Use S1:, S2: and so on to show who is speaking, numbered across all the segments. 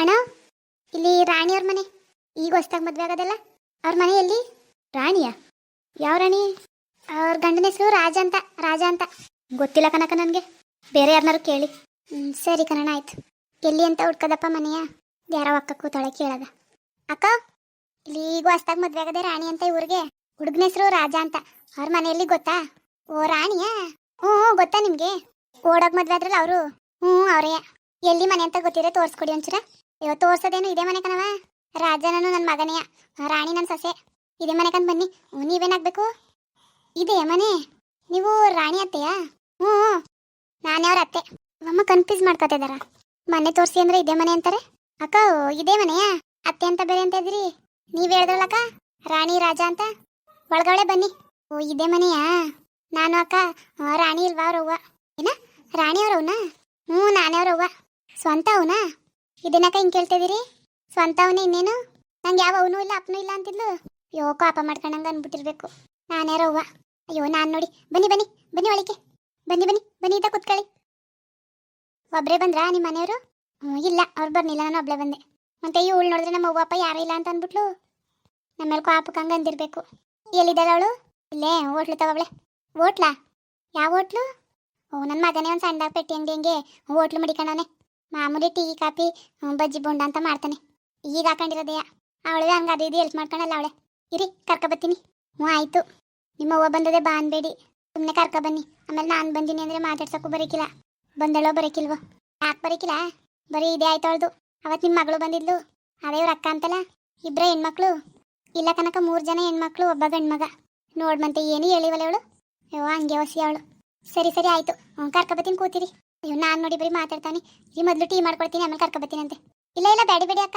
S1: ಅಣ್ಣ, ಇಲ್ಲಿ ರಾಣಿಯವ್ರ ಮನೆ. ಈಗ ಹೊಸ್ದಾಗಿ ಮದುವೆ ಆಗೋದಲ್ಲ. ಅವ್ರ ಮನೆಯಲ್ಲಿ ರಾಣಿಯ? ಯಾವ ರಾಣಿ? ಅವ್ರ ಗಂಡನ ಹೆಸರು ರಾಜ ಅಂತ ರಾಜ ಅಂತ. ಗೊತ್ತಿಲ್ಲ ಕನಕ ನನಗೆ. ಬೇರೆ ಯಾರನ್ನಾರು ಕೇಳಿ. ಹ್ಞೂ ಸರಿ ಕನಣ ಆಯ್ತು. ಎಲ್ಲಿ ಅಂತ ಹುಡ್ಕದಪ್ಪ ಮನೆಯ? ಯಾರೋ ಅಕ್ಕ ಕೂತಾಳೆ ಕೇಳದ. ಅಕ್ಕ, ಇಲ್ಲಿ ಈಗ ಹೊಸ್ದಾಗ ಮದುವೆ ಆಗದೆ ರಾಣಿ ಅಂತ ಇವ್ರಿಗೆ. ಹುಡುಗನ ಹೆಸರು ರಾಜ ಅಂತ. ಅವ್ರ ಮನೆಯಲ್ಲಿ ಗೊತ್ತಾ? ಓ, ರಾಣಿಯಾ? ಹ್ಞೂ ಗೊತ್ತಾ ನಿಮಗೆ? ಓಡೋಗ್ ಮದುವೆ ಆದ್ರಲ್ಲ ಅವರು? ಹ್ಞೂ ಅವರೇ. ಎಲ್ಲಿ ಮನೆ ಅಂತ ಗೊತ್ತಿದೆ ತೋರಿಸ್ಕೊಡಿ ಒಂಚೂರ. ಅಯ್ಯೋ ತೋರ್ಸೋದೇನು ಇದೇ ಮನೆ ಕಣವ ರಾಜನನು ನನ್ನ ಮಗನೆಯ, ರಾಣಿ ನನ್ನ ಸೊಸೆ. ಇದೇ ಮನೆ ಕಂದ್ ಬನ್ನಿ. ನೀವೇನಾಗ್ಬೇಕು? ಇದೆ ಮನೆ? ನೀವು ರಾಣಿ ಅತ್ತೆಯಾ? ಹ್ಞೂ ನಾನು ಅವ್ರ ಅತ್ತೆ. ಅಮ್ಮ ಕನ್ಫ್ಯೂಸ್ ಮಾಡ್ಕೊತಿದಾರ ಮನೆ ತೋರಿಸಿ ಅಂದ್ರೆ ಇದೇ ಮನೆ ಅಂತಾರೆ? ಅಕ್ಕ ಇದೇ ಮನೆಯಾ? ಅತ್ತೆ ಅಂತ ಬೇರೆ ಅಂತ ಇದ್ರಿ? ನೀವ್ ಹೇಳ್ದ್ರಲ್ಲಕ್ಕ ರಾಣಿ, ರಾಜ ಅಂತ? ಒಳಗಡೆ ಬನ್ನಿ. ಓ, ಇದೇ ಮನೆಯಾ? ನಾನು ಅಕ್ಕ ರಾಣಿ ಇಲ್ವಾ ಅವ್ರವ್ವ ಏನ? ರಾಣಿ ಅವ್ರವ್ನ ಹ್ಞೂ ನಾನೇ ಅವ್ರವ್ವ ಸ್ವಂತ ಅವನಾ ಇದೇನಕ್ಕ ಹಿಂಗೆ ಕೇಳ್ತಿದ್ದೀರಿ? ಸ್ವಂತವನೇ ಇನ್ನೇನು? ನಂಗೆ ಯಾವ ಅವನು ಇಲ್ಲ, ಅಪ್ಪನೂ ಇಲ್ಲ ಅಂತಿದ್ಲು. ಅಯ್ಯೋ ಕಾಪ ಮಾಡ್ಕೊಂಡಂಗೆ ಅನ್ಬಿಟ್ಟಿರ್ಬೇಕು. ಅವ್ವ. ಅಯ್ಯೋ, ನಾನು ನೋಡಿ. ಬನ್ನಿ ಬನ್ನಿ. ಬನ್ನಿ ಒಳಗೆ. ಬನ್ನಿ ಬನ್ನಿ. ಬನ್ನಿ ಇದ್ದ ಕೂತ್ಕೊಳ್ಳಿ. ಒಬ್ಬರೇ ಬಂದ್ರಾ ನಿಮ್ಮ ಮನೆಯವರು? ಹ್ಞೂ ಇಲ್ಲ. ಅವ್ರು ಬರ್ನಿಲ್ಲ ನಾನು ಒಬ್ಳೆ ಬಂದೆ. ಮತ್ತೆ ಇವಳು ನೋಡಿದ್ರೆ ನಮ್ಮ ಅವ್ವಪ್ಪ ಯಾರೂ ಇಲ್ಲ ಅಂತ ಅಂದ್ಬಿಟ್ಲು ನಮ್ಮೇಲೆ ಕಾಪಕ್ಕಂಗೆ ಅಂದಿರಬೇಕು. ಎಲ್ಲಿದ್ದಾಳೆ ಅವಳು? ಇಲ್ಲೇ, ಹೋಟ್ಲು ತಗೊಬ್ಳೆ ಹೋಟ್ಲಾ? ಯಾವ ಹೋಟ್ಲು? ಓ ನನ್ನ ಮಗನೇ ಒಂದು ಸಣ್ಣ ಪೆಟ್ಟಿ ಅಂಗಡಿ ಹಂಗೆ. ಹೋಟ್ಲು ಮಡಿಕೊಂಡವನೆ. ಮಾಮೂಲಿ ಟೀ, ಕಾಫಿ ಬಜ್ಜಿ, ಬೊಂಡ ಅಂತ ಮಾಡ್ತಾನೆ. ಈಗ ಹಾಕೊಂಡಿರೋದೆಯ ಅವಳೇ ಹಂಗೆ ಅದು ಇದು ಹೆಲ್ಪ್ ಮಾಡ್ಕೊಳಲ್ಲ ಅವಳೆ. ಇರಿ, ಕರ್ಕೊ ಬತ್ತೀನಿ ಹ್ಞೂ ಆಯಿತು. ನಿಮ್ಮ ಅವ್ವ ಬಂದದೆ ಬಾ ಅನ್ಬೇಡಿ. ಸುಮ್ಮನೆ ಕರ್ಕ ಬನ್ನಿ. ಆಮೇಲೆ ನಾನು ಬಂದೀನಿ ಅಂದರೆ ಮಾತಾಡ್ಸೋಕ್ಕೂ ಬರೀಕಿಲ್ಲ. ಬಂದಳೋ ಬರೀಕಿಲ್ವೋ? ಯಾಕೆ ಬರೀಕಿಲ್ಲ? ಬರೀ ಇದೇ ಆಯ್ತು ಅವಳದು. ಅವತ್ತು ನಿಮ್ಮ ಮಗಳು ಬಂದಿದ್ಲು. ಅದೇ ಇವ್ರ ಅಕ್ಕ ಅಂತಲ್ಲ? ಇಬ್ಬರೇ ಹೆಣ್ಮಕ್ಳು? ಇಲ್ಲ ಕನಕ ಮೂರು ಜನ ಹೆಣ್ಮಕ್ಳು, ಒಬ್ಬ ಗಂಡ್ಮಗ. ನೋಡ್ಮಂತೆ, ಏನು ಹೇಳಿವಲ್ಲ ಅವಳು? ಅಯ್ಯೋ, ಹಂಗೆ ಹೊಸಿ ಅವಳು. ಸರಿ ಸರಿ, ಆಯಿತು. ಹ್ಞೂ ಕರ್ಕೊ ಬತ್ತೀನಿ ಕೂತಿರಿ. ಅಯ್ಯೋ, ನಾನು ನೋಡಿ ಬರೀ ಮಾತಾಡ್ತಾನೆ. ಈ ಮೊದಲು ಟೀ ಮಾಡ್ಕೊಡ್ತೀನಿ, ಆಮೇಲೆ ಕರ್ಕೊಬತ್ತೀನಿ ಅಂತೆ. ಇಲ್ಲ ಇಲ್ಲ, ಬೇಡಿ ಬೇಡಿ ಅಕ್ಕ.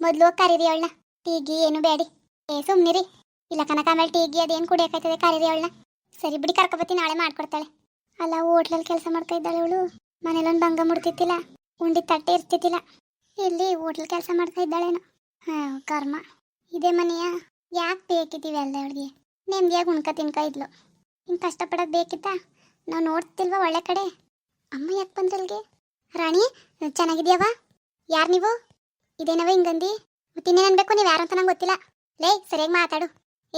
S1: ಮೊದಲು ಕರೀರಿ ಅವಳನ್ನ. ಟೀಗಿ ಏನು ಬೇಡಿ. ಏ, ಸುಮ್ನಿರಿ. ಇಲ್ಲ, ಕನಕ ಆಮೇಲೆ ಟೀಗಿ ಅದೇನು ಕುಡಿಯೋಕಾಯ್ತದೆ, ಕರೀರಿ ಅವಳನ್ನ. ಸರಿ ಬಿಡಿ ಕರ್ಕೊಬತ್ತೀನಿ ನಾಳೆ ಮಾಡ್ಕೊಡ್ತಾಳೆ. ಅಲ್ಲ ಹೋಟ್ಲಲ್ಲಿ ಕೆಲಸ ಮಾಡ್ತಾ ಇದ್ದಾಳೆ ಅವಳು. ಮನೇಲೊಂದು ಭಂಗ ಮುಡ್ತಿತ್ತಿಲ್ಲ. ಉಂಡಿ ತಟ್ಟೆ ಇರ್ತಿತ್ತಿಲ್ಲ. ಇಲ್ಲಿ ಹೋಟ್ಲ್ ಕೆಲಸ ಮಾಡ್ತಾ ಇದ್ದಾಳೇನೋ. ಹಾಂ, ಕರ್ಮ. ಇದೇ ಮನೆಯ. ಯಾಕೆ ಬೇಕಿದ್ದೀವಿ ಅಲ್ಲ ಅವಳಿಗೆ? ನೆಮ್ಮದಿಯಾಗಿ ಉಣ್ಕ ತಿನ್ಕ ಇದ್ಲು. ಹಿಂಗೆ ಕಷ್ಟಪಡೋದು ಬೇಕಿತ್ತ? ನಾವು ನೋಡ್ತಿಲ್ವಾ ಒಳ್ಳೆ ಕಡೆ? ಅಮ್ಮ ಯಾಕೆ ಬಂದ್ರಲ್ಗೆ? ರಾಣಿ, ಚೆನ್ನಾಗಿದ್ಯಾವ? ಯಾರು ನೀವು? ಇದೇನವ ಹಿಂಗಂದಿ? ಮತ್ತಿನ್ನೇನು ಅನ್ಬೇಕು? ನೀವು ಯಾರು ಅಂತ ನಂಗೆ ಗೊತ್ತಿಲ್ಲ. ಲೇ, ಸರಿಯಾಗಿ ಮಾತಾಡು.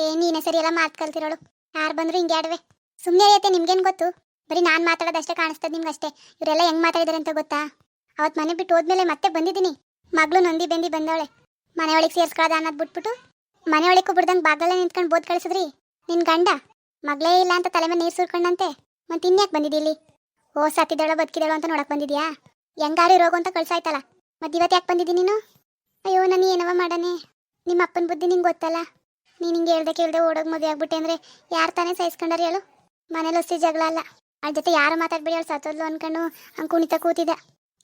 S1: ಏ, ನೀನೇ ಸರಿ ಎಲ್ಲ ಮಾತು ಕಲ್ತಿರೋಳು. ಯಾರು ಬಂದ್ರು ಹಿಂಗೆ ಆಡ್ವೆ. ಸುಮ್ಮನೆ ಐತೆ ನಿಮ್ಗೇನು ಗೊತ್ತು? ಬರೀ ನಾನು ಮಾತಾಡೋದಷ್ಟೇ ಕಾಣಿಸ್ತದೆ ನಿಮ್ಗೆ ಅಷ್ಟೇ. ಇವರೆಲ್ಲ ಹೆಂಗೆ ಮಾತಾಡಿದಾರೆ ಅಂತ ಗೊತ್ತಾ? ಅವತ್ತು ಮನೆ ಬಿಟ್ಟು ಹೋದ್ಮೇಲೆ ಮತ್ತೆ ಬಂದಿದ್ದೀನಿ. ಮಗಳು ನೊಂದಿ ಬೆಂದಿ ಬಂದವಳೆ. ಮನೆಯೊಳಗೆ ಒಳಗೆ ಸೇರ್ಸ್ಕೊಳ್ಳೋದ ಅನ್ನೋದು ಬಿಟ್ಬಿಟ್ಟು ಮನೆಯೊಳಗೆ ಬಿಡ್ದಂಗೆ ಬಾಗಲೇ ನಿಂತ್ಕೊಂಡು ಬೋದ್ ಕಳಿಸಿದ್ರಿ. ನಿನ್ನ ಗಂಡ? ಮಗಳೇ ಇಲ್ಲ ಅಂತ ತಲೆ ಮೇಲೆ ನೀರು ಸುರ್ಕೊಂಡಂತೆ. ಮತ್ತೆ ಇನ್ಯಾಕೆ ಬಂದಿದ್ದಿ ಇಲ್ಲಿ? ಓ ಸತ್ತಿದ್ದಾಳೋ ಬದುಕಿದಾಳೋ ಅಂತ ನೋಡಕ್ ಬಂದಿದ್ಯಾ? ಹೆಂಗಾರು ಇರೋಗು ಅಂತ ಕಳ್ಸಾಯ್ತಲ್ಲ. ಮತ್ತೆ ಇವತ್ತು ಯಾಕೆ ಬಂದಿದ್ದಿ ನೀನು? ಅಯ್ಯೋ, ನಾನು ಏನವ ಮಾಡನೆ? ನಿಮ್ಮ ಅಪ್ಪನ ಬುದ್ಧಿ ನಿಂಗೆ ಗೊತ್ತಲ್ಲ? ನೀನು ಹಿಂಗೆ ಹೇಳ್ದೆ ಕೇಳ್ದೆ ಓಡೋಗಿ ಮದುವೆ ಆಗ್ಬಿಟ್ಟೆ ಅಂದ್ರೆ ಯಾರು ತಾನೇ ಸಹಿಸ್ಕೊಂಡಾರ ಹೇಳು? ಮನೇಲಿ ಹೊಸಿ ಜಗಳ ಅಲ್ಲ. ಅವ್ಳ ಜೊತೆ ಯಾರು ಮಾತಾಡ್ಬೇಡಿ, ಅವ್ಳು ಸತ್ತೋದ್ಲು ಅನ್ಕೊಂಡು ಹಂಗೆ ಕುಣಿತ ಕೂತಿದ್ದ.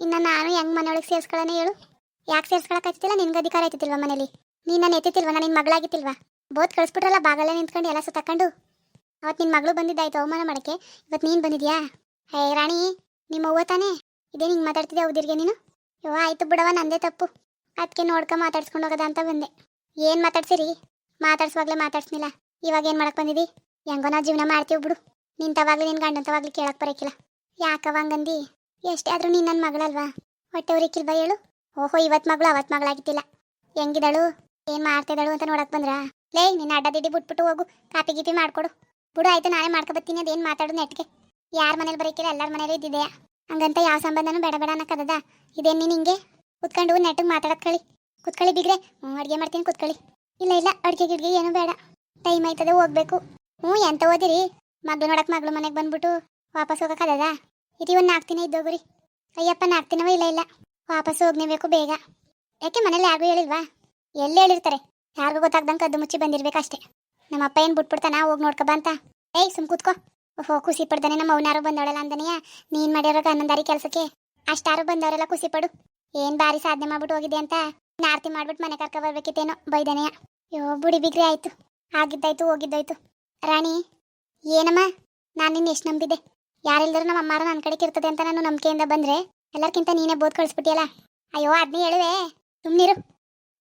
S1: ಇನ್ನು ನಾನು ಹೆಂಗ್ ಮನೆಯೊಳಗೆ ಸೇರ್ಸ್ಕೊಳ್ಳೋಣ ಹೇಳು? ಯಾಕೆ ಸೇರ್ಸ್ಕೊಳಕ್ಕಾಗ್ತಿಲ್ಲ ನಿನ್ಗೆ ಅಧಿಕಾರ ಆಯ್ತಿಲ್ವ ಮನೇಲಿ? ನೀನು ನಾನು ಎತ್ತಿತ್ತಿಲ್ವಾ? ನಾನು ನಿನ್ನ ಮಗಳಾಗಿತ್ತಿಲ್ವಾ? ಬೋತ್ ಕಳಿಸ್ಬಿಟ್ರಲ್ಲ ಬಾಗಲೇ ನಿಂತ್ಕೊಂಡು ಎಲ್ಲ ಸುತ್ತಕೊಂಡು? ಅವತ್ತು ನಿನ್ನ ಮಗಳು ಬಂದಿದ್ದಾಯ್ತು ಅವಮಾನ ಮಾಡಕ್ಕೆ? ಇವತ್ತು ನೀನು ಬಂದಿದ್ಯಾ? ಹೇ ರಾಣಿ, ನಿಮ್ಮ ಅವ್ವ ತಾನೇ? ಇದೇ ಹಿಂಗೆ ಮಾತಾಡ್ತಿದ್ದೆ ಹೌದಿರ್ಗೆ ನೀನು? ಯೋ ಆಯ್ತು ಬಿಡವ ನಂದೇ ತಪ್ಪು. ಅದಕ್ಕೆ ನೋಡ್ಕ ಮಾತಾಡ್ಸ್ಕೊಂಡು ಹೋಗೋದ ಅಂತ ಬಂದೆ. ಏನು ಮಾತಾಡ್ಸಿರಿ? ಮಾತಾಡ್ಸುವಾಗ್ಲೇ ಮಾತಾಡ್ಸ್ನಿಲ್ಲ. ಇವಾಗ ಏನು ಮಾಡಕ್ ಬಂದಿದಿ? ಹೆಂಗೋ ನಾವು ಜೀವನ ಮಾಡ್ತೀವಿ ಬಿಡು. ನಿಂತವಾಗ್ಲಿ ನಿನ್ನ ಗಂಡಂತವಾಗ್ಲಿ ಕೇಳಕ್ ಬರಕಿಲ್ಲ. ಯಾಕವ ಹಂಗಂದಿ? ಎಷ್ಟೇ ಆದ್ರೂ ನೀನು ನನ್ನ ಮಗಳಲ್ವಾ? ಹೊಟ್ಟೆ ಉರಿಕಿಲ್ವಾ ಹೇಳು. ಓಹೋ, ಇವತ್ತು ಮಗಳು ಅವತ್ತು ಮಗಳಾಗಿತ್ತಿಲ್ಲ ಹೆಂಗಿದಳು? ಏನು ಮಾಡ್ತಿದ್ದಾಳು ಅಂತ ನೋಡಕ್ ಬಂದ್ರಾ? ಲೇ, ನಿನ್ನ ಅಡ್ಡ ದಿಡ್ಡಿ ಬಿಟ್ಬಿಟ್ಟು ಹೋಗು. ಕಾಪಿ ಗೀಪಿ ಮಾಡ್ಕೊಡು. ಬಿಡು, ಆಯ್ತು, ನಾನೇ ಮಾಡ್ಕೊ ಬರ್ತೀನಿ. ಅದೇನು ಮಾತಾಡು ನೆಟ್ಗೆ ಯಾರ ಮನೇಲಿ ಬರೀಕಿಲ್ಲ ಎಲ್ಲರ ಮನೇಲಿ ಇದ್ದಿದೆಯಾ ಹಂಗಂತ ಯಾವ ಸಂಬಂಧನೂ ಬೇಡ ಬೇಡ ಅನ್ನಕ್ಕದ ಇದೇನು ನೀನು ಹಿಂಗೆ? ಕುತ್ಕೊಂಡು ನೆಟ್ಟಿಗೆ ಮಾತಾಡಕ್ಕೆ ಕಳಿ. ಕುತ್ಕೊಳ್ಳಿ ಬಿಗ್ರೆ. ಹ್ಞೂ, ಅಡುಗೆ ಮಾಡ್ತೀನಿ, ಕುತ್ಕೊಳ್ಳಿ. ಇಲ್ಲ ಇಲ್ಲ, ಅಡುಗೆ ಗಿಡ್ಗೆ ಏನು ಬೇಡ. ಟೈಮ್ ಆಯ್ತದೆ, ಹೋಗ್ಬೇಕು. ಹ್ಞೂ, ಎಂತ ಓದಿರಿ? ಮಗಳು ನೋಡಕ್ಕೆ ಮಗಳು ಮನೆಗೆ ಬಂದ್ಬಿಟ್ಟು ವಾಪಸ್ ಹೋಗಕ್ಕದ ಇರಿ ಒಂದು ನಾಲ್ಕು ದಿನ ಇದ್ದೋಗ್ರಿ. ಅಯ್ಯಪ್ಪ ನಾಲ್ಕು ದಿನವೋ ಇಲ್ಲ ಇಲ್ಲ. ವಾಪಸ್ ಹೋಗ್ನೇಬೇಕು ಬೇಗ. ಯಾಕೆ ಮನೇಲಿ ಯಾರಿಗೂ ಹೇಳಿಲ್ವಾ? ಎಲ್ಲಿ ಹೇಳಿರ್ತಾರೆ? ಯಾರಿಗೂ ಗೊತ್ತಾಗ್ದಂಗೆ ಕದ್ದು ಮುಚ್ಚಿ ಬಂದಿರ್ಬೇಕಷ್ಟೇ. ನಮ್ಮ ಅಪ್ಪ ಏನು ಬಿಟ್ಬಿಡ್ತಾನ? ಹೋಗಿ ನೋಡ್ಕೊ ಬಾ ಅಂತ. ಏಯ್ ಸುಮ್ ಕೂತ್ಕೋ. ಓಹೋ, ಖುಷಿ ಪಡ್ದಾನೆ ನಮ್ಮ ಅವನಾರು ಬಂದವಳಲ್ಲ ಅಂದನೆಯಾ? ನೀನ್ ಮಾಡಿರೋ ಹನ್ನೊಂದಾರಿ ಕೆಲಸಕ್ಕೆ? ಅಷ್ಟಾರು ಬಂದವರೆಲ್ಲ ಖುಷಿ ಪಡು. ಏನ್ ಬಾರಿ ಸಾಧನೆ ಮಾಡ್ಬಿಟ್ಟು ಹೋಗಿದೆ ಅಂತ ನಾರ್ತಿ ಮಾಡ್ಬಿಟ್ಟು ಮನೆ ಕರ್ಕ ಬರ್ಬೇಕಿತ್ತೇನೋ ಬೈದನೆಯ? ಯೋ, ಬುಡಿ ಬಿಗ್ರಿ ಆಯ್ತು. ಆಗಿದ್ದಾಯ್ತು, ಹೋಗಿದ್ದಾಯ್ತು. ರಾಣಿ, ಏನಮ್ಮ? ನಾನು ನಿನ್ನ ಎಷ್ಟು ನಂಬಿದೆ? ಯಾರಿಲ್ದರೂ ನಮ್ಮ ಅಮ್ಮಾರು ನನ್ನ ಕಡೆಗೆ ಇರ್ತದೆ ಅಂತ ನಾನು ನಂಬಿಕೆಯಿಂದ ಬಂದ್ರೆ ಎಲ್ಲರ್ಕಿಂತ ನೀನೇ ಬೋದ್ ಕಳಿಸ್ಬಿಟ್ಟಿಯಲ್ಲ? ಅಯ್ಯೋ, ಅದ್ನೇ ಹೇಳುವೆ. ಸುಮ್ಮನಿರು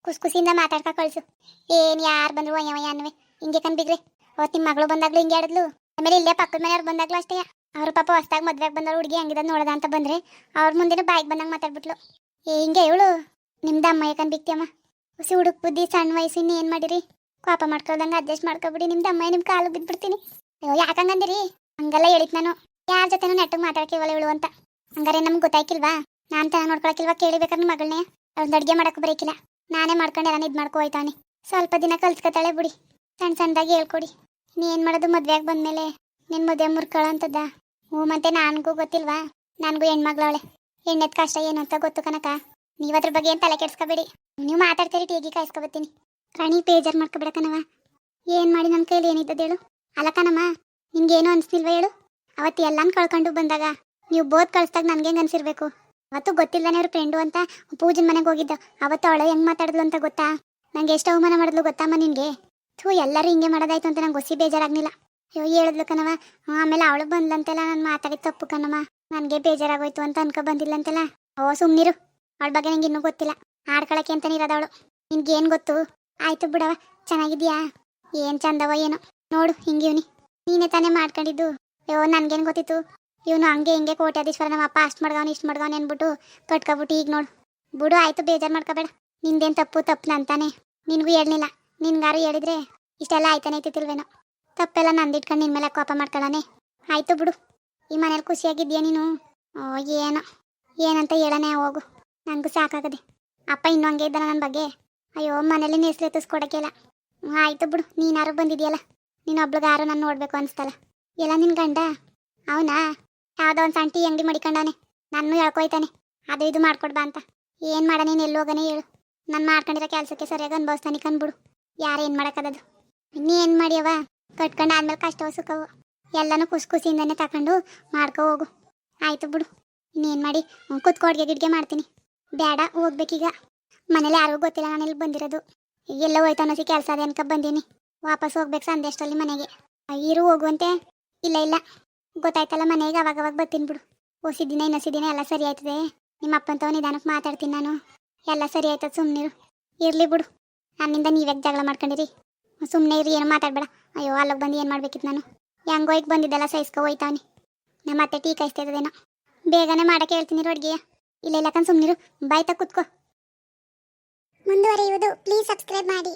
S1: ಖುಷಿ ಖುಷಿಯಿಂದ ಮಾತಾಡ್ಕ ಕಳಿಸು. ಏನ್ ಯಾರು ಬಂದ್ರು ಅಯ್ಯವ ಅನ್ನುವೆ. ಹಿಂಗೆ ಕನ್ಬಿಗ್ರಿ ಅವತ್ತು ನಿಮ್ಮ ಮಗಳು ಬಂದಾಗ್ಲೂ ಹಿಂಗೆ ಆಡಿದ್ಲು. ಆಮೇಲೆ ಇಲ್ಲೇ ಪಕ್ಕದ ಮನೆಯವ್ರು ಬಂದಾಗ್ಲೂ ಅಷ್ಟೇ. ಅವ್ರ ಪಾಪ ಹೊಸ್ದಾಗ ಮದ್ವೆಗೆ ಬಂದವ್ರು ಹುಡುಗಿ ಹಂಗಿದ ನೋಡದ ಅಂತ ಬಂದ್ರೆ. ಅವ್ರ ಮುಂದಿನ ಬಾಯಿಗೆ ಬಂದಂಗೆ ಮಾತಾಡ್ಬಿಟ್ಲು. ಏ, ಹಿಂಗೆ ಇವಳು ನಿಮ್ದು ಅಮ್ಮ ಯಾಕಂದ್ ಬಿಕ್ತಿಯಮ್ಮ ಹುಸಿ ಹುಡುಕ್ ಬುದ್ಧಿ ಸಣ್ಣ ವಯಸ್ಸಿನ ಏನು ಮಾಡಿರಿ? ಕೋಪ ಮಾಡ್ಕೊಳ್ದಂಗೆ ಅಡ್ಜಸ್ಟ್ ಮಾಡ್ಕೊಬಿಡಿ. ನಿಮ್ದು ಅಮ್ಮ ನಿಮ್ಮ ಕಾಲು ಬಿದ್ಬಿಡ್ತೀನಿ. ಅಯ್ಯೋ ಯಾಕಂಗಂದಿರಿ ಹಂಗೆಲ್ಲ ಹೇಳಿದ್ ನಾನು. ಯಾರ ಜೊತೆನೂ ನೆಟ್ಟಗೆ ಮಾತಾಡ್ಕಿವಲ್ಲ ಇವಳು ಅಂತ. ಹಂಗಾರೆ ನಮ್ಗೆ ಗೊತ್ತಾಯ್ಕಿಲ್ವಾ? ನಾನು ತನ ನೋಡ್ಕೊಳಕಿಲ್ವಾ ಕೇಳಿಬೇಕಾದ್ರೆ ಮಗಳನ್ನೇ ಅವ್ರದ್ದು ಅಡುಗೆ ಮಾಡಕ್ಕೆ ಬರೀಕಿಲ್ಲ. ನಾನೇ ಮಾಡ್ಕೊಂಡು ಎಲ್ಲ ಇದು ಮಾಡ್ಕೊ ಹೋಯ್ತಾನೆ ಸ್ವಲ್ಪ ದಿನ ಕಲ್ತ್ಕೊತಾಳೆ ಬಿಡಿ. ಸಣ್ಣ ಸಣ್ಣದಾಗಿ ಹೇಳ್ಕೊಡಿ. ನೀ ಏನು ಮಾಡೋದು ಮದ್ವೆಗ್ ಬಂದ್ಮೇಲೆ? ನಿನ್ನ ಮದುವೆ ಮುರ್ಕಳ ಅಂತದ. ಹ್ಞೂ ಮತ್ತೆ ನನಗೂ ಗೊತ್ತಿಲ್ವಾ? ನನಗೂ ಹೆಣ್ಮಗಳವಳೆ ಹೆಣ್ಣೆದ್ ಕಷ್ಟ ಏನು ಅಂತ ಗೊತ್ತು ಕನಕ ನೀವು ಅದ್ರ ಬಗ್ಗೆ ಏನು ತಲೆ ಕೆಡ್ಸ್ಕೊಬೇಡಿ. ನೀವು ಮಾತಾಡ್ತೀರಿ ಟೀಗಿ ಕಾಯಿಸ್ಕೊಬತ್ತೀನಿ. ರಾಣಿ ಬೇಜಾರು ಮಾಡ್ಕೊಬೇಡ ಕಣವ ಏನು ಮಾಡಿ ನನ್ನ ಕೈಲಿ ಏನಿದ್ದದ ಹೇಳು? ಅಲ್ಲ ಕಣಮ್ಮ ಅನ್ಸ್ತಿಲ್ವ ಹೇಳು? ಅವತ್ತು ಎಲ್ಲಾನು ಕಳ್ಕೊಂಡು ಬಂದಾಗ ನೀವು ಬೋದ್ ಕಳ್ಸ್ದಾಗ ನನಗೆ ಹೆಂಗೆ ಅನ್ಸಿರ್ಬೇಕು? ಅವತ್ತು ಗೊತ್ತಿಲ್ಲದಾನೆ ಅವ್ರ ಫ್ರೆಂಡು ಅಂತ ಪೂಜನ್ ಮನೆಗೆ ಹೋಗಿದ್ದ. ಅವತ್ತು ಅವಳು ಹೆಂಗ್ ಮಾತಾಡಿದ್ಲು ಅಂತ ಗೊತ್ತಾ? ನಂಗೆ ಎಷ್ಟು ಅವಮಾನ ಮಾಡಿದ್ಲು ಗೊತ್ತಮ್ಮ ನಿನ್ಗೆ? ಥೂ, ಎಲ್ಲರೂ ಹಿಂಗೆ ಮಾಡೋದಾಯ್ತು ಅಂತ ನಂಗೆ ಗೊಸಿ ಬೇಜಾರಾಗ್ಲಿಲ್ಲ ಅಯ್ಯೋ, ಹೇಳಿದ್ಲು ಕಣವ ಆಮೇಲೆ ಅವಳು ಬಂದ್ಲಂತೆಲ್ಲ ನಾನು ಮಾತಾಡಿದ ತಪ್ಪು ಕಣಮ್ಮ ನನಗೆ ಬೇಜಾರಾಗೋಯ್ತು ಅಂತ ಅನ್ಕೊ ಬಂದಿಲ್ಲಂತೆಲ್ಲ ಓ ಸುಮ್ಮನಿರು ಅವಳ ಬಗ್ಗೆ ನಂಗೆ ಇನ್ನೂ ಗೊತ್ತಿಲ್ಲ. ಆಡ್ಕೊಳಕ್ಕೆ ಅಂತಾನೆ ಇರೋದವಳು ನಿನ್ಗೇನು ಗೊತ್ತು? ಆಯ್ತು ಬಿಡವ ಚೆನ್ನಾಗಿದ್ಯಾ? ಏನು ಚಂದವ ಏನೋ. ನೋಡು ಹಿಂಗಿವ್ನಿ ನೀನೇ ತಾನೇ ಮಾಡ್ಕೊಂಡಿದ್ದು. ಅಯ್ಯೋ, ನನಗೇನು ಗೊತ್ತಿತ್ತು? ಇವನು ಹಂಗೆ ಹಿಂಗೆ ಕೋಟ್ಯಾಧೀಶ್ವರ ನಮ್ಮ ಅಪ್ಪ ಅಷ್ಟು ಮಾಡ್ದವನು, ಇಷ್ಟು ಮಾಡ್ದವನು ಅಂದ್ಬಿಟ್ಟು ಕಟ್ಕೊಬಿಟ್ಟು ಈಗ ನೋಡು. ಬಿಡು, ಆಯ್ತು, ಬೇಜಾರು ಮಾಡ್ಕೋಬೇಡ. ನಿಂದೇನು ತಪ್ಪು ತಪ್ಪು ಅಂತಾನೆ ನಿನಗೂ ಹೇಳಲಿಲ್ಲ ನಿನ್ಗಾರು ಹೇಳಿದ್ರೆ ಇಷ್ಟೆಲ್ಲ ಆಯ್ತಾನೆ ಐತಿಲ್ವೇನೋ ತಪ್ಪೆಲ್ಲ ನಂದಿಟ್ಕೊಂಡು ನಿನ್ನ ಮೇಲೆ ಕೋಪ ಮಾಡ್ಕೊಳ್ಳಾನೆ ಆಯ್ತು ಬಿಡು. ಈ ಮನೇಲಿ ಖುಷಿಯಾಗಿದ್ಯಾ ನೀನು? ಓ, ಏನೋ. ಏನಂತ ಹೇಳನೆ ಹೋಗು. ನನಗೂ ಸಾಕಾಗದೆ. ಅಪ್ಪ ಇನ್ನೂ ಹಂಗೆ ಇದ್ದಾನ ನನ್ನ ಬಗ್ಗೆ. ಅಯ್ಯೋ, ಮನೇಲಿ ಹ್ಞೂ ಆಯ್ತು ಬಿಡು. ನೀನಾರು ಬಂದಿದೆಯಲ್ಲ? ನೀನು ಒಬ್ಳಿಗಾರು ನಾನು ನೋಡಬೇಕು ಅನಿಸ್ತಲ್ಲ. ಎಲ್ಲ ನಿನ್ನ ಗಂಡ? ಅವನಾ? ಯಾವುದೋ ಒಂದು ಸಂಟಿ ಅಂಗಡಿ ಮಡಿಕೊಂಡಾನೆ ನಾನು ಹೇಳ್ಕೊಯ್ತಾನೆ ಅದು ಇದು ಮಾಡ್ಕೊಡ್ಬಾ ಅಂತ. ಏನು ಮಾಡೋಣ ನೀನು ಎಲ್ಲಿ ಹೇಳು. ನಾನು ಮಾಡ್ಕೊಂಡಿರೋ ಕೆಲಸಕ್ಕೆ ಸರಿಯಾಗಿ ಅನ್ಭವಿಸ್ತಾನೆ ಕಂದ್ಬಿಡು ಯಾರು ಮಾಡಕದದು ಏನ್ ಏನು ಮಾಡ್ಯವ? ಕಟ್ಕೊಂಡು ಆದ್ಮೇಲೆ ಕಷ್ಟವ ಸುಖವು. ಎಲ್ಲನೂ ಖುಷಿ ಖುಷಿಯಿಂದನೇ ತಕೊಂಡು ಮಾಡ್ಕೊ ಹೋಗು. ಆಯ್ತು ಬಿಡು. ಇನ್ನೇನು ಮಾಡಿ? ಕುತ್ಕೊಡ್ಗೆ ಗಿಡ್ಗೆ ಮಾಡ್ತೀನಿ. ಬೇಡ ಹೋಗ್ಬೇಕೀಗ. ಮನೇಲಿ ಯಾರಿಗೂ ಗೊತ್ತಿಲ್ಲ ನಾನು ಇಲ್ಲಿ ಬಂದಿರೋದು. ಎಲ್ಲ ಹೋಯ್ತು ಅನ್ನೋಸಿ ಕೆಲಸ ಅದೇ ಅನ್ಕ ಬಂದೀನಿ. ವಾಪಸ್ ಹೋಗ್ಬೇಕು ಸಂದೆ ಅಷ್ಟರಲ್ಲಿ ಮನೆಗೆ. ಇರು, ಹೋಗುವಂತೆ? ಇಲ್ಲ ಇಲ್ಲ. ಗೊತ್ತಾಯ್ತಲ್ಲ ಮನೆಗೆ ಅವಾಗ ಅವಾಗ ಬರ್ತೀನಿ ಬಿಡು. ಓಸಿ ದಿನ ಇನ್ನೊಸಿ ಎಲ್ಲ ಸರಿ ಆಯ್ತದೆ. ನಿಮ್ಮ ಅಪ್ಪಂತವ ನಿಧಾನಕ್ಕೆ ಮಾತಾಡ್ತೀನಿ ನಾನು. ಎಲ್ಲ ಸರಿ ಆಯ್ತದ ಸುಮ್ಮನಿರು ಇರಲಿ ಬಿಡು. ನನ್ನಿಂದ ನೀವ್ಯಾಕೆ ಜಗಳ ಮಾಡ್ಕೊಂಡಿರಿ? ಸುಮ್ಮನೆ ಇರಿ, ಏನು ಮಾತಾಡ್ಬೇಡ. ಅಯ್ಯೋ, ಅಲ್ಲಿಗೆ ಬಂದು ಏನು ಮಾಡ್ಬೇಕಿತ್ತು ನಾನು? ಹೆಂಗೋ ಈಗ ಬಂದಿದ್ದೆಲ್ಲ ಸಹಿಸ್ಕೊ ಹೋಯ್ತಾವನಿ. ನಮ್ಮ ಮತ್ತೆ ಟೀ ಕಾಯಿಸ್ತಾ ಇದ್ದೇನ ಬೇಗನೆ ಮಾಡಕ್ಕೆ ಹೇಳ್ತೀನಿ ಅಡುಗೆಯ. ಇಲ್ಲ ಇಲ್ಲ ಕಣ್ ಸುಮ್ಮನಿರು ಬಾಯ್ತಾ ಕುತ್ಕೋ. ಮುಂದುವರಿಯುವುದು. ಪ್ಲೀಸ್ ಸಬ್ಸ್ಕ್ರೈಬ್ ಮಾಡಿ.